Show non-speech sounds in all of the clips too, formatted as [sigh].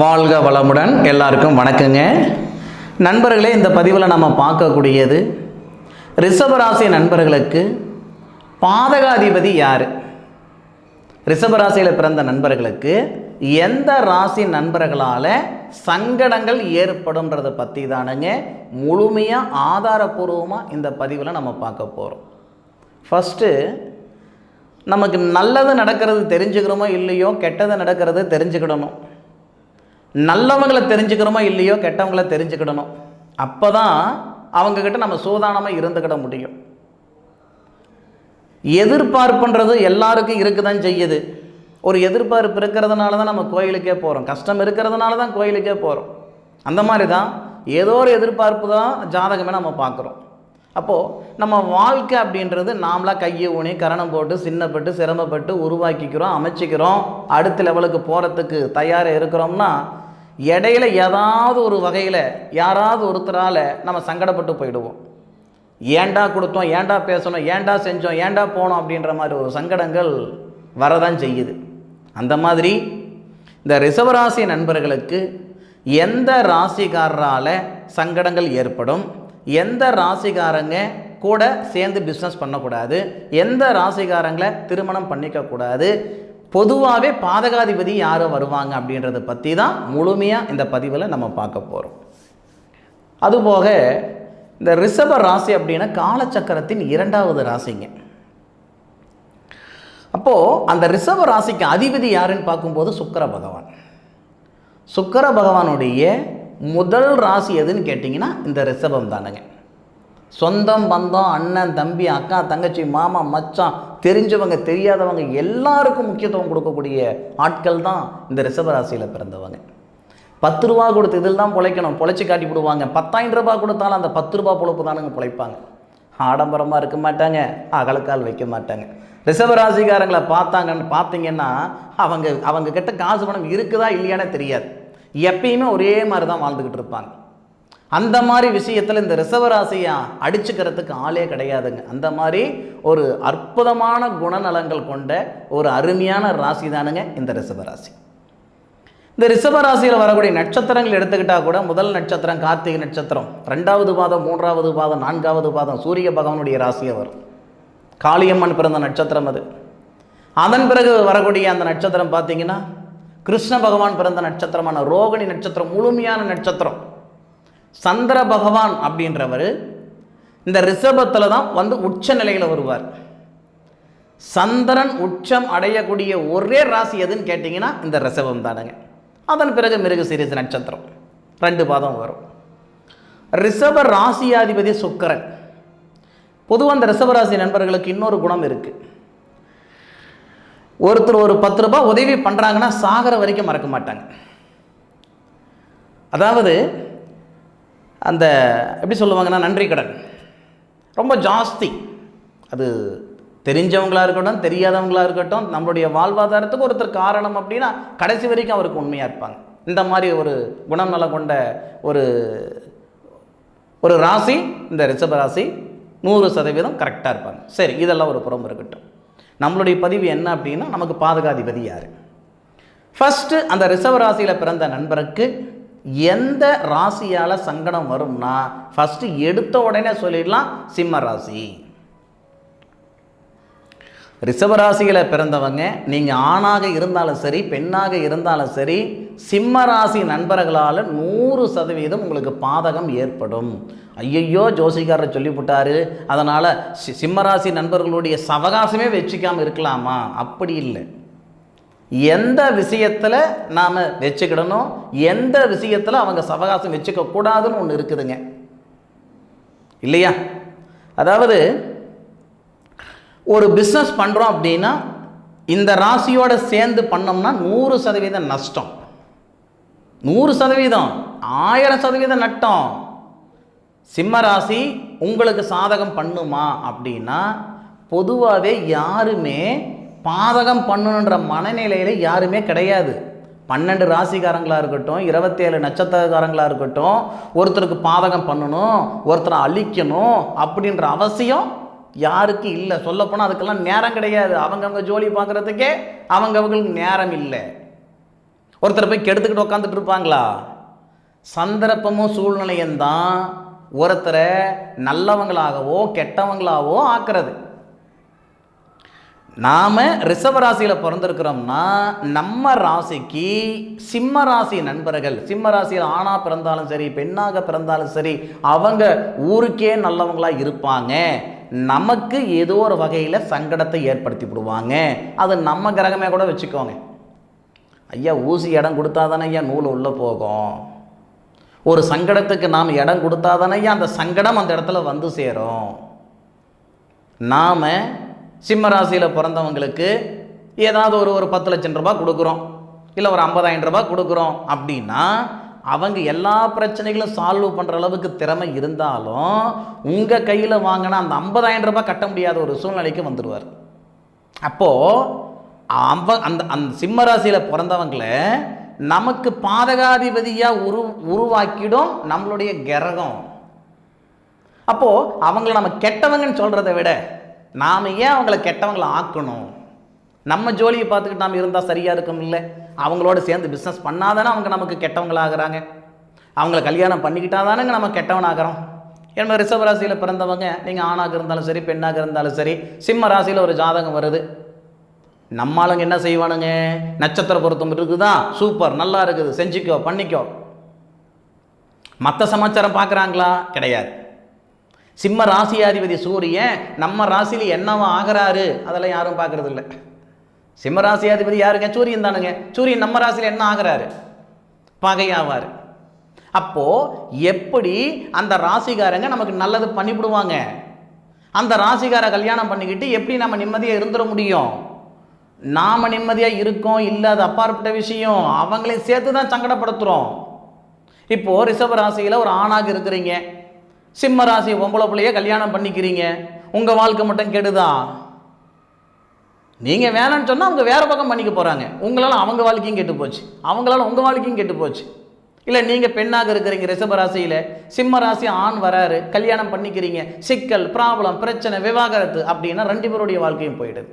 வாழ்க வளமுடன் எல்லாருக்கும் வணக்கங்க. நண்பர்களே இந்த பதிவில் நம்ம பார்க்கக்கூடியது ரிஷபராசி நண்பர்களுக்கு பாதகாதிபதி யார்? ரிஷபராசியில் பிறந்த நண்பர்களுக்கு எந்த ராசி நண்பர்களால் சங்கடங்கள் ஏற்படும்ன்றதை பற்றி தானுங்க முழுமையாக ஆதாரபூர்வமாக இந்த பதிவில் நம்ம பார்க்க போகிறோம் ஃபஸ்ட்டு நமக்கு நல்லது நடக்கிறது தெரிஞ்சுக்கிறோமோ இல்லையோ கெட்டது நடக்கிறது தெரிஞ்சுக்கிடணும். நல்லவங்களை தெரிஞ்சுக்கிறோமோ இல்லையோ கெட்டவங்கள தெரிஞ்சுக்கிடணும். அப்போ தான் அவங்கக்கிட்ட நம்ம சூதானமாக இருந்துக்கிட முடியும். எதிர்பார்ப்புன்றது எல்லாருக்கும் இருக்க தான் செய்யுது. ஒரு எதிர்பார்ப்பு இருக்கிறதுனால தான் நம்ம கோயிலுக்கே போகிறோம் கஷ்டம் இருக்கிறதுனால தான் கோயிலுக்கே போகிறோம் அந்த மாதிரி தான் ஏதோ ஒரு எதிர்பார்ப்பு தான் ஜாதகமே நம்ம பார்க்குறோம். அப்போது நம்ம வாழ்க்கை அப்படின்றது நாமளாக கையை ஊனி கரணம் போட்டு சின்னப்பட்டு சிரமப்பட்டு உருவாக்கிக்கிறோம் அமைச்சிக்கிறோம் அடுத்த லெவலுக்கு போகிறதுக்கு தயாராக இருக்கிறோம்னா இடையில ஏதாவது ஒரு வகையில் யாராவது ஒருத்தரால் நம்ம சங்கடப்பட்டு போயிடுவோம். ஏன்டா கொடுத்தோம் ஏன்டா பேசணும் ஏன்டா செஞ்சோம் ஏன்டா போனோம் அப்படின்ற மாதிரி ஒரு சங்கடங்கள் வரதான் செய்யுது. அந்த மாதிரி இந்த ரிசவராசி நண்பர்களுக்கு எந்த ராசிக்காரரால் சங்கடங்கள் ஏற்படும் எந்த ராசிக்காரங்க கூட சேர்ந்து பிஸ்னஸ் பண்ணக்கூடாது எந்த ராசிக்காரங்களை திருமணம் பண்ணிக்கக்கூடாது பொதுவாகவே பாதகாதிபதி யாரும் வருவாங்க அப்படின்றத பற்றி தான் முழுமையாக இந்த பதிவில் நம்ம பார்க்க போகிறோம் அதுபோக இந்த ரிஷப ராசி அப்படின்னா காலச்சக்கரத்தின் இரண்டாவது ராசிங்க. அப்போது அந்த ரிஷப ராசிக்கு அதிபதி யாருன்னு பார்க்கும்போது சுக்கர பகவான். சுக்கர பகவானுடைய முதல் ராசி எதுன்னு கேட்டிங்கன்னா இந்த ரிஷபம் தானுங்க. சொந்தம் பந்தம் அண்ணன் தம்பி அக்கா தங்கச்சி மாமா மச்சான் தெரிஞ்சவங்க தெரியாதவங்க எல்லாருக்கும் முக்கியத்துவம் கொடுக்கக்கூடிய ஆட்கள் தான் இந்த ரிஷபராசியில் பிறந்தவங்க. பத்து ரூபா கொடுத்து இதில் தான் பிழைக்கணும். பொழைச்சி காட்டி விடுவாங்க. பத்தாயிரம் ரூபாய் கொடுத்தாலும் அந்த பத்து ரூபா பொழப்பு தானுங்க பிழைப்பாங்க. ஆடம்பரமாக இருக்க மாட்டாங்க. அகலக்கால் வைக்க மாட்டாங்க. ரிஷபராசிக்காரங்களை பார்த்தாங்கன்னு பார்த்தீங்கன்னா அவங்க அவங்க கிட்ட காசு பணம் இருக்குதா இல்லையானே தெரியாது. எப்பயுமே ஒரே மாதிரி தான் வாழ்ந்துக்கிட்டு இருப்பாங்க. அந்த மாதிரி விஷயத்தில் இந்த ரிசவராசியை அடிச்சுக்கிறதுக்கு ஆளே கிடையாதுங்க. அந்த மாதிரி ஒரு அற்புதமான குணநலங்கள் கொண்ட ஒரு அருமையான ராசி தானுங்க இந்த ரிசவராசி இந்த ரிஷபராசியில் வரக்கூடிய நட்சத்திரங்கள் எடுத்துக்கிட்டால் கூட முதல் நட்சத்திரம் கார்த்திகை நட்சத்திரம் ரெண்டாவது பாதம் மூன்றாவது பாதம் நான்காவது பாதம் சூரிய பகவானுடைய ராசியை வரும். காளியம்மன் பிறந்த நட்சத்திரம் அது. அதன் பிறகு வரக்கூடிய அந்த நட்சத்திரம் பார்த்தீங்கன்னா கிருஷ்ண பகவான் பிறந்த நட்சத்திரமான ரோகிணி நட்சத்திரம் முழுமையான நட்சத்திரம். சந்திர பகவான் அப்படின்றவர் இந்த ரிஷபத்தில் தான் வந்து உச்ச நிலையில் வருவார். சந்திரன் உச்சம் அடையக்கூடிய ஒரே ராசி எதுன்னு கேட்டிங்கன்னா இந்த ரிஷபம் தானுங்க. அதன் பிறகு மிருக சீரிஸ் நட்சத்திரம். ரெண்டு பாதம் வரும். ரிஷப ராசியாதிபதி சுக்கரன். பொதுவாக அந்த ரிஷபராசி நண்பர்களுக்கு இன்னொரு குணம் இருக்குது ஒருத்தர் ஒரு பத்து ரூபாய் உதவி பண்ணுறாங்கன்னா சாகிற வரைக்கும் மறக்க மாட்டாங்க. அதாவது அந்த எப்படி சொல்லுவாங்கன்னா நன்றி கடன். ரொம்ப ஜாஸ்தி. அது தெரிஞ்சவங்களாக இருக்கட்டும் தெரியாதவங்களா இருக்கட்டும் நம்மளுடைய வாழ்வாதாரத்துக்கு ஒருத்தர் காரணம் அப்படின்னா கடைசி வரைக்கும் அவருக்கு உண்மையாக இருப்பாங்க. இந்த மாதிரி ஒரு குணம் நலம் கொண்ட ஒரு ஒரு ராசி இந்த ரிஷப ராசி நூறு சதவீதம் கரெக்டாக இருப்பாங்க. சரி இதெல்லாம் ஒரு புறம் இருக்கட்டும். நம்மளுடைய பதிவு என்ன அப்படின்னா நமக்கு பாதகாதிபதி யார்? ஃபஸ்ட்டு அந்த ரிஷப ராசியில் பிறந்த நண்பருக்கு எந்த ராசியால் சங்கடம் வரும்னா ஃபஸ்ட்டு எடுத்த உடனே சொல்லிடலாம் சிம்ம ராசி. ரிஷபராசியில் பிறந்தவங்க நீங்கள் ஆணாக இருந்தாலும் சரி பெண்ணாக இருந்தாலும் சரி சிம்ம ராசி நண்பர்களால் நூறு சதவீதம் உங்களுக்கு பாதகம் ஏற்படும். ஐயையோ ஜோசிக்காரர் சொல்லிவிட்டாரு. அதனால் சி சிம்மராசி நண்பர்களுடைய சவகாசமே வச்சுக்காமல் இருக்கலாமா? அப்படி இல்லை. எந்த விஷயத்தில் நாம் வச்சுக்கிடணும் எந்த விஷயத்தில் அவங்க சவகாசம் வச்சுக்கக்கூடாதுன்னு ஒன்று இருக்குதுங்க. இல்லையா? அதாவது ஒரு பிஸ்னஸ் பண்ணுறோம் அப்படின்னா இந்த ராசியோட சேர்ந்து பண்ணோம்னா நூறு சதவீதம் நஷ்டம். நூறு சதவீதம். ஆயிரம் சதவீதம் நட்டம். சிம்ம ராசி உங்களுக்கு சாதகம் பண்ணுமா அப்படின்னா பொதுவாகவே யாருமே பாதகம் பண்ணணுன்ற மனநிலையில் யாருமே கிடையாது. பன்னெண்டு ராசிக்காரங்களாக இருக்கட்டும் இருபத்தேழு நட்சத்திரக்காரங்களாக இருக்கட்டும் ஒருத்தருக்கு பாதகம் பண்ணணும் ஒருத்தரை அழிக்கணும் அப்படின்ற அவசியம் யாருக்கு இல்லை. சொல்லப்போனால் அதுக்கெல்லாம் நேரம் கிடையாது. அவங்கவுங்க ஜோலி பார்க்குறதுக்கே அவங்கவங்களுக்கு நேரம் இல்லை. ஒருத்தர் போய் கெடுத்துக்கிட்டு உட்காந்துட்டு இருப்பாங்களா? சந்தர்ப்பமும் சூழ்நிலையும் தான் ஒருத்தரை நல்லவங்களாகவோ கெட்டவங்களாகவோ ஆக்குறது. நாம் ரிஷப ராசியில் பிறந்திருக்கிறோம்னா நம்ம ராசிக்கு சிம்ம ராசி நண்பர்கள் சிம்ம ராசியில் ஆணாக பிறந்தாலும் சரி பெண்ணாக பிறந்தாலும் சரி அவங்க ஊருக்கே நல்லவங்களா இருப்பாங்க. நமக்கு ஏதோ ஒரு வகையில் சங்கடத்தை ஏற்படுத்தி விடுவாங்க. அது நம்ம கிரகமே கூட வச்சுக்கோங்க. ஐயா ஊசி இடம் கொடுத்தா தானே ஐயா நூல் உள்ளே போகும். ஒரு சங்கடத்துக்கு நாம் இடம் கொடுத்தா தானே ஐயா அந்த சங்கடம் அந்த இடத்துல வந்து சேரும். நாம் சிம்ம ராசியில் பிறந்தவங்களுக்கு ஏதாவது ஒரு ஒரு பத்து லட்சம் ரூபாய் கொடுக்குறோம். இல்லை ஒரு ஐம்பதாயிரம் ரூபாய் கொடுக்குறோம் அப்படின்னா அவங்க எல்லா பிரச்சனைகளும் சால்வ் பண்ணுற அளவுக்கு திறமை இருந்தாலும் உங்கள் கையில் வாங்கினா அந்த ஐம்பதாயிரம் ரூபாய் கட்ட முடியாத ஒரு சூழ்நிலைக்கு வந்துடுவார் அப்போது அவ அந்த அந்த சிம்ம ராசியில் பிறந்தவங்களை நமக்கு பாதகாதிபதியாக உரு உருவாக்கிடும் நம்மளுடைய கிரகம். அப்போது அவங்கள நம்ம கெட்டவங்கன்னு சொல்கிறத விட நாம் ஏன் அவங்கள கெட்டவங்களை ஆக்கணும்? நம்ம ஜோலியை பார்த்துக்கிட்டு நாம் இருந்தால் சரியாக இருக்கும் இல்லை? அவங்களோட சேர்ந்து பிஸ்னஸ் பண்ணாதானே அவங்க நமக்கு கெட்டவங்களாகிறாங்க. அவங்கள கல்யாணம் பண்ணிக்கிட்டா தானேங்க நம்ம கெட்டவனாகிறோம். என்ன ரிஷப ராசியில் பிறந்தவங்க நீங்கள் ஆணாக இருந்தாலும் சரி பெண்ணாக இருந்தாலும் சரி சிம்ம ராசியில் ஒரு ஜாதகம் வருது. நம்மளுங்க என்ன செய்வானுங்க? நட்சத்திர பொருத்தம் இருக்குதா? சூப்பர் நல்லா இருக்குது. செஞ்சுக்கோ பண்ணிக்கோ. மற்ற சமாச்சாரம் பார்க்குறாங்களா? கிடையாது. சிம்ம ராசியாதிபதி சூரியன் நம்ம ராசியில் என்னவா ஆகிறாரு? அதெல்லாம் யாரும் பார்க்கறது இல்லை சிம்ம ராசியாதிபதி யாருங்க? சூரியன் தானுங்க. சூரியன் நம்ம ராசியில் என்ன ஆகிறாரு? பகையாவார். அப்போது எப்படி அந்த ராசிக்காரங்க நமக்கு நல்லது பண்ணிவிடுவாங்க? அந்த ராசிக்கார கல்யாணம் பண்ணிக்கிட்டு எப்படி நம்ம நிம்மதியாக இருந்துட முடியும்? நாம் நிம்மதியாக இருக்கோம் இல்லை அது அப்பாற்பட்ட விஷயம். அவங்களையும் சேர்த்து தான் சங்கடப்படுத்துகிறோம் இப்போது ரிஷப ராசியில் ஒரு ஆணாக இருக்கிறீங்க. சிம்ம ராசி பொம்பளை பிள்ளைய கல்யாணம் பண்ணிக்கிறீங்க. உங்கள் வாழ்க்கை மட்டும் கெடுதா? நீங்கள் வேணான்னு சொன்னால் அவங்க வேறு பக்கம் பண்ணிக்க போகிறாங்க உங்களால் அவங்க வாழ்க்கையும் கெட்டு போச்சு. அவங்களால உங்கள் வாழ்க்கையும் கெட்டு போச்சு. இல்லை நீங்கள் பெண்ணாக இருக்கிறீங்க ரிஷப ராசியில். சிம்ம ராசி ஆண் வராரு கல்யாணம் பண்ணிக்கிறீங்க. சிக்கல் ப்ராப்ளம் பிரச்சனை விவாகரத்து அப்படின்னா ரெண்டு பேருடைய வாழ்க்கையும் போயிடுது.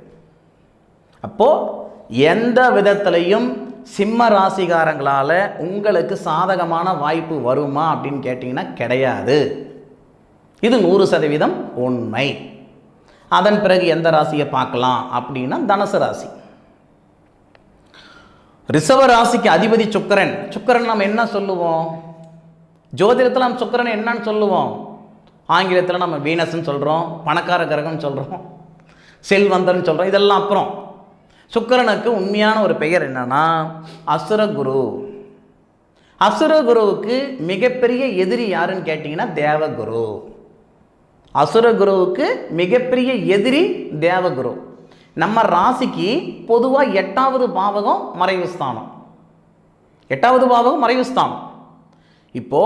அப்போது எந்த விதத்திலையும் சிம்ம ராசிகாரங்களால் உங்களுக்கு சாதகமான வாய்ப்பு வருமா அப்படின்னு கேட்டிங்கன்னா கிடையாது. இது நூறு சதவீதம் உண்மை. அதன் பிறகு எந்த ராசியை பார்க்கலாம் அப்படின்னா தனுசு ராசி. ரிஷப ராசிக்கு அதிபதி சுக்கரன். சுக்கரன் நம்ம என்ன சொல்லுவோம்? ஜோதிடத்தில் நம்ம சுக்கரன் என்னன்னு சொல்லுவோம்? ஆங்கிலத்தில் நம்ம வீனஸ்ன்னு சொல்கிறோம் பணக்கார கிரகம்னு சொல்கிறோம் செல்வந்தன் சொல்கிறோம் இதெல்லாம் அப்புறம். சுக்கரனுக்கு உண்மையான ஒரு பெயர் என்னன்னா அசுரகுரு. அசுரகுருவுக்கு மிகப்பெரிய எதிரி யாருன்னு கேட்டிங்கன்னா தேவகுரு. அசுரகுருவுக்கு மிகப்பெரிய எதிரி தேவகுரு. நம்ம ராசிக்கு பொதுவாக எட்டாவது பாவகம் மறைவு ஸ்தானம். எட்டாவது பாவகம் மறைவு ஸ்தானம். இப்போ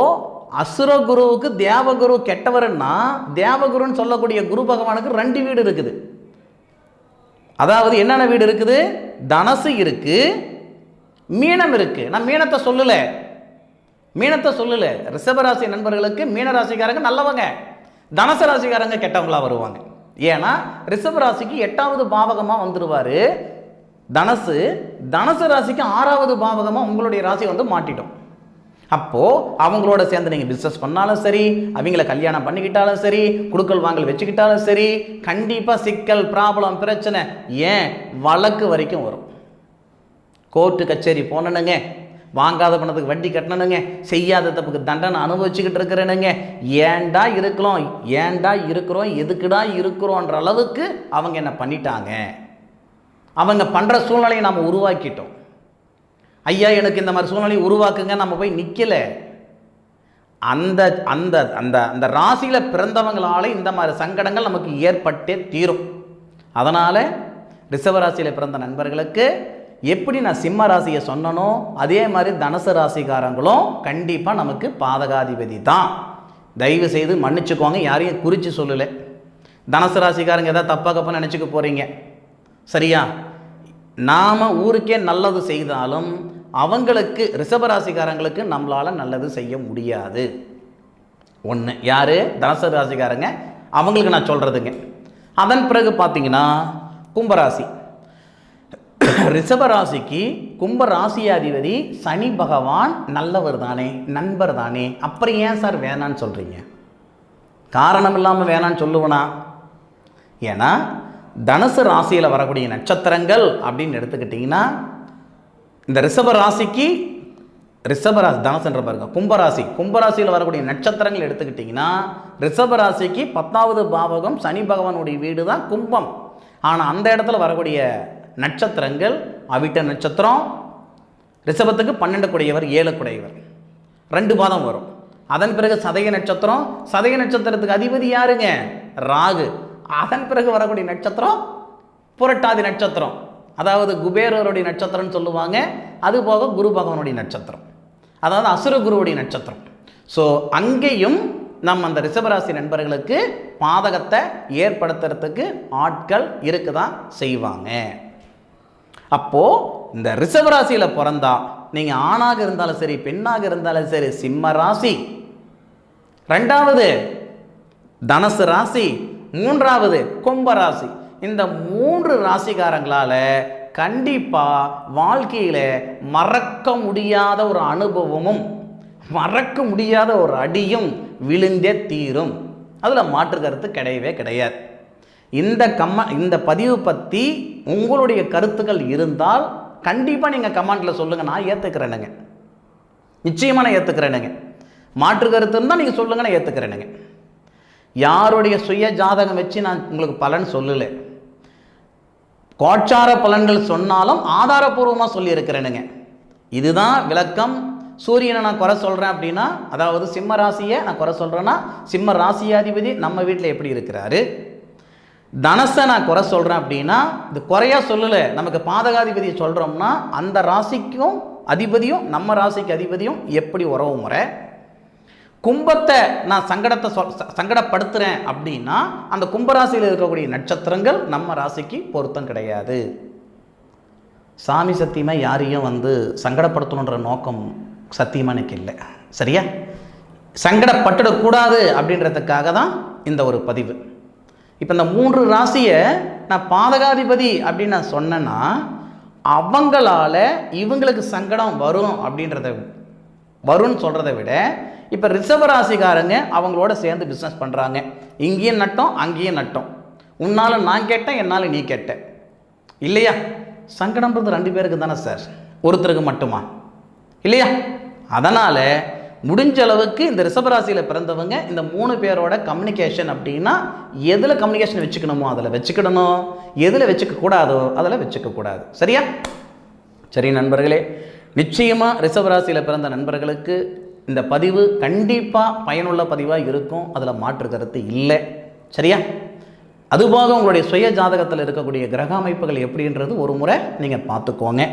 அசுரகுருவுக்கு தேவகுரு கெட்டவர்னா தேவகுருன்னு சொல்லக்கூடிய குரு பகவானுக்கு ரெண்டு வீடு இருக்குது. அதாவது என்னென்ன வீடு இருக்குது? தனசு இருக்கு மீனம் இருக்குது நான் மீனத்தை சொல்லலை. மீனத்தை சொல்லலை. ரிஷபராசி நண்பர்களுக்கு மீனராசிக்காரங்க நல்லவங்க. தனுசு ராசிக்காரங்க கெட்டவங்களா வருவாங்க. ஏன்னா ரிஷப ராசிக்கு எட்டாவது பாவகமாக வந்துடுவார் தனசு. தனுசு ராசிக்கு ஆறாவது பாவகமாக உங்களுடைய ராசி வந்து மாட்டிட்டோம் அப்போது அவங்களோட சேர்ந்து நீங்கள் பிஸ்னஸ் பண்ணாலும் சரி அவங்கள கல்யாணம் பண்ணிக்கிட்டாலும் சரி குடுக்கல் வாங்கல் வச்சுக்கிட்டாலும் சரி கண்டிப்பாக சிக்கல் ப்ராப்ளம் பிரச்சனை ஏன்? வழக்கு வரைக்கும் வரும். கோர்ட்டு கச்சேரி போனனுங்க வாங்காத பணத்துக்கு வட்டி கட்டணுங்க. செய்யாத தப்புக்கு தண்டனை அனுபவிச்சுக்கிட்டு இருக்கிறேனுங்க. ஏன்டா இருக்கலாம் ஏன்டா இருக்கிறோம்? எதுக்குடா இருக்கிறோன்ற அளவுக்கு அவங்க என்ன பண்ணிட்டாங்க? அவங்க பண்ணுற சூழ்நிலையை நம்ம உருவாக்கிட்டோம். ஐயா எனக்கு இந்த மாதிரி சூழ்நிலையை உருவாக்குங்க நம்ம போய் நிற்கலை அந்த அந்த அந்த அந்த ராசியில் பிறந்தவங்களால இந்த மாதிரி சங்கடங்கள் நமக்கு ஏற்பட்டே தீரும். அதனால் ரிஷவராசியில் பிறந்த நண்பர்களுக்கு எப்படி நான் சிம்ம ராசியை சொன்னனோ அதே மாதிரி தனுசு ராசிக்காரங்களும் கண்டிப்பாக நமக்கு பாதகாதிபதி தான். தயவு செய்து மன்னிச்சுக்கோங்க யாரையும் குறித்து சொல்லலை. தனுசு ராசிக்காரங்க எதாவது தப்பாக கப்பா நினச்சிக்க போகிறீங்க சரியா? நாம் ஊருக்கே நல்லது செய்தாலும் அவங்களுக்கு ரிஷபராசிக்காரங்களுக்கு நம்மளால் நல்லது செய்ய முடியாது. ஒன்று யார்? தனுசு ராசிக்காரங்க. அவங்களுக்கு நான் சொல்கிறதுங்க அதன் பிறகு பார்த்தீங்கன்னா கும்பராசி. [laughs] ரிஷபராசிக்கு கும்ப ராசியாதிபதி சனி பகவான் நல்லவர் தானே நண்பர் தானே. அப்புறம் ஏன் சார் வேணான்னு சொல்கிறீங்க காரணம் இல்லாமல் வேணான்னு சொல்லுவனா? ஏன்னா தனுசு ராசியில் வரக்கூடிய நட்சத்திரங்கள் அப்படின்னு எடுத்துக்கிட்டிங்கன்னா இந்த ரிஷப ராசிக்கு ரிஷப ராசி பாருங்க கும்பராசி. கும்பராசியில் வரக்கூடிய நட்சத்திரங்கள் எடுத்துக்கிட்டிங்கன்னா ரிஷபராசிக்கு பத்தாவது பாவகம் சனி பகவானுடைய வீடு தான் கும்பம். ஆனால் அந்த இடத்துல வரக்கூடிய நட்சத்திரங்கள் அவிட்ட நட்சத்திரம் ரிஷபத்துக்கு பன்னெண்டு குடையவர் ஏழு குடையவர் ரெண்டு பாதம் வரும். அதன் பிறகு சதய நட்சத்திரம் சதய நட்சத்திரத்துக்கு அதிபதி யாருங்க? ராகு. அதன் பிறகு வரக்கூடிய நட்சத்திரம் புரட்டாதி நட்சத்திரம். அதாவது குபேரருடைய நட்சத்திரம்னு சொல்லுவாங்க. அது போக குரு பகவானுடைய நட்சத்திரம். அதாவது அசுர குருவுடைய நட்சத்திரம். ஸோ அங்கேயும் நம்ம அந்த ரிஷபராசி நண்பர்களுக்கு பாதகத்தை ஏற்படுத்துறதுக்கு ஆட்கள் இருக்க தான் செய்வாங்க. அப்போது இந்த ரிஷபராசியில் பிறந்தா நீங்கள் ஆணாக இருந்தாலும் சரி பெண்ணாக இருந்தாலும் சரி சிம்ம ராசி. ரெண்டாவது தனசு ராசி. மூன்றாவது கும்ப ராசி. இந்த மூன்று ராசிக்காரங்களால் கண்டிப்பாக வாழ்க்கையில் மறக்க முடியாத ஒரு அனுபவமும் மறக்க முடியாத ஒரு அடியும் விழுந்தே தீரும். அதில் மாற்று கருத்து கிடையவே கிடையாது. இந்த கம்ம இந்த பதிவு பற்றி உங்களுடைய கருத்துக்கள் இருந்தால் கண்டிப்பாக நீங்கள் கமெண்ட்டில் சொல்லுங்கள் நான் ஏற்றுக்கிறேனுங்க நிச்சயமாக நான் ஏற்றுக்கிறேனுங்க மாற்று கருத்து இருந்தால் நீங்கள் சொல்லுங்கள் நான் ஏற்றுக்கிறேனுங்க யாருடைய சுய ஜாதகம் வச்சு நான் உங்களுக்கு பலன் சொல்லலை. கோட்சார பலன்கள் சொன்னாலும் ஆதாரபூர்வமாக சொல்லியிருக்கிறேனுங்க இதுதான் விளக்கம். சூரியனை நான் குறை சொல்கிறேன் அப்படின்னா அதாவது சிம்ம ராசியை நான் குறை சொல்கிறேன்னா சிம்ம ராசியாதிபதி நம்ம வீட்டில் எப்படி இருக்கிறாரு? தனசை நான் குறை சொல்கிறேன் அப்படின்னா இது குறையா சொல்லலை. நமக்கு பாதகாதிபதியை சொல்கிறோம்னா அந்த ராசிக்கும் அதிபதியும் நம்ம ராசிக்கு அதிபதியும் எப்படி உறவு முறை? கும்பத்தை நான் சங்கடத்தை சொல் சங்கடப்படுத்துகிறேன் அப்படின்னா அந்த கும்பராசியில் இருக்கக்கூடிய நட்சத்திரங்கள் நம்ம ராசிக்கு பொருத்தம் கிடையாது. சாமி சத்தியமாக யாரையும் வந்து சங்கடப்படுத்தணுன்ற நோக்கம் சத்தியமாக எனக்கு இல்லை. சரியா? சங்கடப்பட்டுடக்கூடாது அப்படின்றதுக்காக தான் இந்த ஒரு பதிவு. இப்போ இந்த மூன்று ராசியை நான் பாதகாதிபதி அப்படின்னு நான் சொன்னேன்னா அவங்களால இவங்களுக்கு சங்கடம் வரும் அப்படின்றத வரும்னு சொல்கிறத விட இப்போ ரிசர்வ ராசிக்காரங்க அவங்களோட சேர்ந்து பிஸ்னஸ் பண்ணுறாங்க இங்கேயும் நட்டோம் அங்கேயும் நட்டோம். உன்னால் நான் கேட்டேன் என்னால் நீ கேட்ட. இல்லையா? சங்கடம்ன்றது ரெண்டு பேருக்கு தானே சார் ஒருத்தருக்கு மட்டுமா? இல்லையா? அதனால் முடிஞ்ச அளவுக்கு இந்த ரிஷபராசியில் பிறந்தவங்க இந்த மூணு பேரோட கம்யூனிகேஷன் அப்படின்னா எதில் கம்யூனிகேஷன் வச்சுக்கணுமோ அதில் வச்சுக்கிடணும். எதில் வச்சுக்கக்கூடாதோ அதில் வச்சுக்கக்கூடாது. சரியா? சரி நண்பர்களே நிச்சயமாக ரிஷபராசியில் பிறந்த நண்பர்களுக்கு இந்த பதிவு கண்டிப்பாக பயனுள்ள பதிவாக இருக்கும். அதில் மாற்று கருத்து இல்லை. சரியா? அதுபோக உங்களுடைய சுய ஜாதகத்தில் இருக்கக்கூடிய கிரக அமைப்புகள் எப்படின்றது ஒரு முறை நீங்கள் பார்த்துக்கோங்க.